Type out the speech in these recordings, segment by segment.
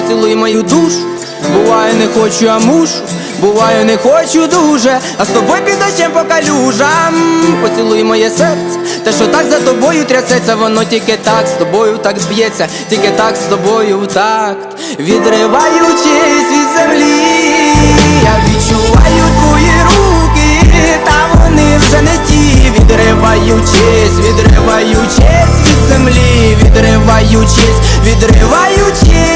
поцілуй мою душу. Буває, не хочу, а мушу. Буваю, не хочу дуже, а з тобою під дощем по калюжам Поцілуй моє серце, те, що так за тобою трясеться, воно тільки так з тобою так б'ється, тільки так з тобою в такт. Відриваючись від землі, я відчуваю твої руки, та вони вже не ті, відриваючись, відриваючись від землі, відриваючись, відриваючись,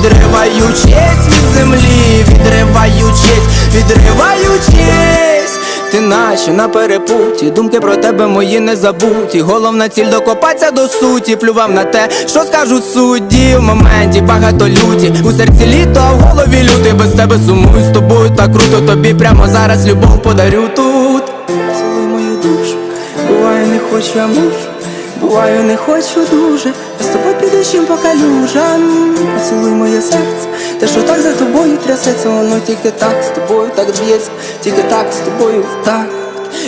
відриваючись, відриваючись від землі, відриваючись, відриваючись. Ти наче на перепуті, думки про тебе мої не забуті. Головна ціль докопатися до суті, плював на те, що скажуть судді в моменті багато люті. У серці літо, а в голові лютий без тебе сумую з тобою так круто. Тобі прямо зараз любов подарю тут. Цілуй мою душу, буваю, не хочу, а мушу. Буваю, не хочу дуже, з по калюжам. Поцілуй моє серце, те, що так за тобою трясеться, воно тільки так з тобою так б'ється, тільки так з тобою так.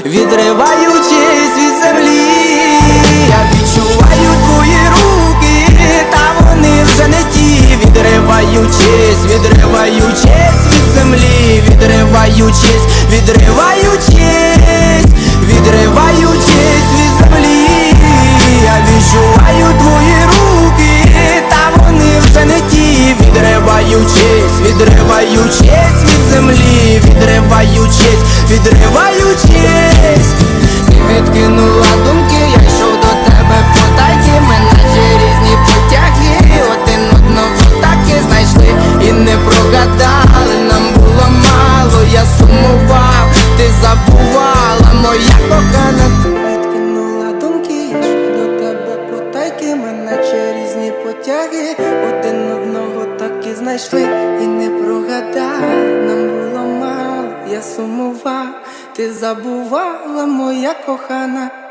Відриваючись від землі, я відчуваю твої руки, та вони вже не ті, відриваючись, відриваючись від землі, відриваючись, відриваючись, відриваючись від землі, відриваючись, ти відкинула думки, я йшов до тебе потайки, ми наче різні потяги, один одного так і знайшли і не прогадали, нам було мало, я сумував, ти забувала, моя кохана. Відкинула думки, я йшов до тебе потайки, ми наче різні потяги, один одного так і знайшли, і не прогадали, нам було мало, я сумував, ти забувала, моя кохана.